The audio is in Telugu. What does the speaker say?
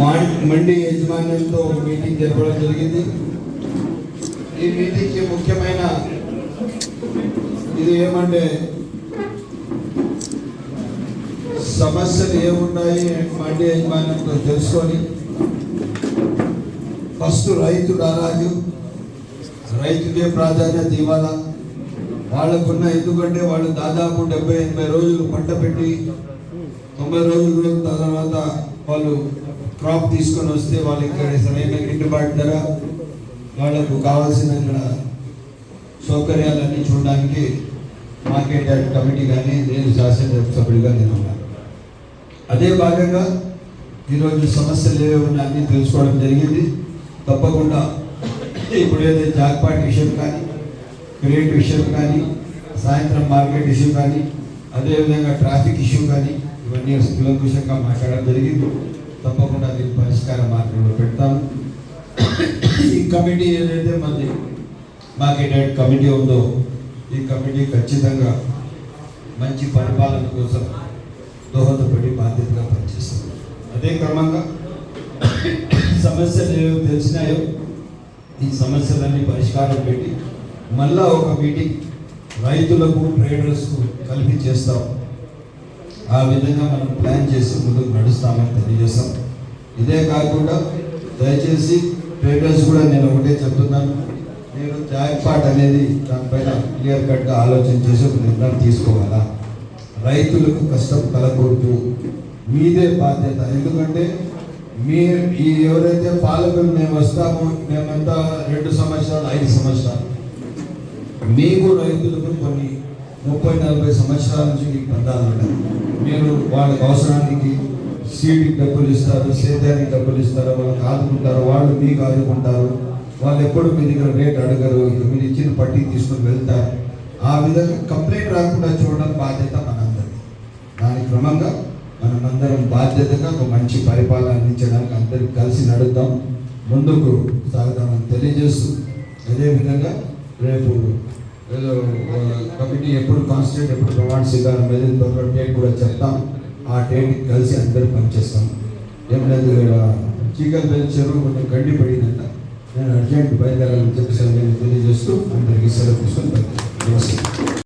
మా- మండి యజమాన్యంతో ఒక మీటింగ్ జరపడం జరిగింది. ఈ మీటింగ్కి ముఖ్యమైన ఇది ఏమంటే సమస్యలు ఏమున్నాయి మండి యజమాన్యంతో తెలుసుకొని ఫస్ట్ రైతు రారాజు రైతుకే ప్రాధాన్యత ఇవ్వాల? వాళ్ళకున్న ఎందుకంటే వాళ్ళు దాదాపు డెబ్బై ఎనభై రోజులు పంట పెట్టి తొంభై రోజుల తర్వాత వాళ్ళు క్రాప్ తీసుకొని వస్తే వాళ్ళకి ఇక్కడ సరైన గిట్టుబాటు ధర వాళ్ళకు కావాల్సిన ఇక్కడ సౌకర్యాలన్నీ చూడడానికి మార్కెట్ యార్డ్ కమిటీ కానీ నేను శాసనసభ సభ్యుడిగా నేను ఉన్నాను. అదే భాగంగా ఈరోజు సమస్యలు ఏవే ఉన్నాయో అన్నీ తెలుసుకోవడం జరిగింది. తప్పకుండా ఇప్పుడు ఏదైతే జాక్పాట్ విషయం కానీ క్రియేట్ విషయం కానీ సాయంత్రం మార్కెట్ ఇష్యూ కానీ అదేవిధంగా ట్రాఫిక్ ఇష్యూ కానీ ఇవన్నీ కులంకుశంగా మాట్లాడడం జరిగింది. తప్పకుండా దీని పరిష్కార మార్గంలో పెడతాము ఈ కమిటీ ఏదైతే మంది మార్కెట్ యార్డ్ కమిటీ ఉందో ఈ కమిటీ ఖచ్చితంగా మంచి పరిపాలన కోసం దోహదపడి బాధ్యతగా పనిచేస్తుంది. అదే క్రమంగా సమస్యలు ఏవో తెలిసినాయో ఈ సమస్యలన్నీ పరిష్కారం పెట్టి మళ్ళా ఒక మీటింగ్ రైతులకు ట్రేడర్స్కు కలిపి చేస్తాం. ఆ విధంగా మనం ప్లాన్ చేసి ముందుకు నడుస్తామని తెలియజేస్తాం. ఇదే కాకుండా దయచేసి ట్రేడర్స్ కూడా నేను ఒకటే చెప్తున్నాను. మీరు జాక్పాట్ అనేది దానిపైన క్లియర్ కట్గా ఆలోచన చేసి ఒక నిర్ణయం తీసుకోవాలా? రైతులకు కష్టం కలగకూడదు. మీదే బాధ్యత. ఎందుకంటే మీ ఈ ఎవరైతే పాలకులు మేము వస్తామో మేమంతా రెండు సంవత్సరాలు ఐదు సంవత్సరాలు. మీకు రైతులకు కొన్ని ముప్పై నలభై సంవత్సరాల నుంచి మీకు బంధాలు ఉన్నాయి. మీరు వాళ్ళకి అవసరానికి సీటుకి డబ్బులు ఇస్తారు సేద్యానికి డబ్బులు ఇస్తారు వాళ్ళకి ఆదుకుంటారు వాళ్ళు మీకు ఆదుకుంటారు. వాళ్ళు ఎప్పుడు మీ దగ్గర రేట్ అడగరు మీరు ఇచ్చిన పట్టి తీసుకొని వెళ్తారు. ఆ విధంగా కంప్లైంట్ రాకుండా చూడడం బాధ్యత మనందరి దాని క్రమంగా మనమందరం బాధ్యతగా ఒక మంచి పరిపాలన అందించడానికి అందరికి కలిసి నడుద్దాం. ముందుకు సాగుదామని తెలియజేస్తూ అదేవిధంగా రేపు ఏదో కమిటీ ఎప్పుడు కాన్స్టిట్యూట్ ఎప్పుడు ప్రమాణ స్వీకారం మీద త్వరలో డేట్ కూడా చెప్తాం. ఆ డేట్ కలిసి అందరూ పనిచేస్తాం. ఏం లేదు ఇక్కడ చెరువు కొంచెం గడ్డి పడిందంట. నేను అర్జెంట్ బయలుదేరాలని చెప్పేసి నేను తెలియజేస్తూ అందరికీ సెలవు తీసుకొని నమస్తే.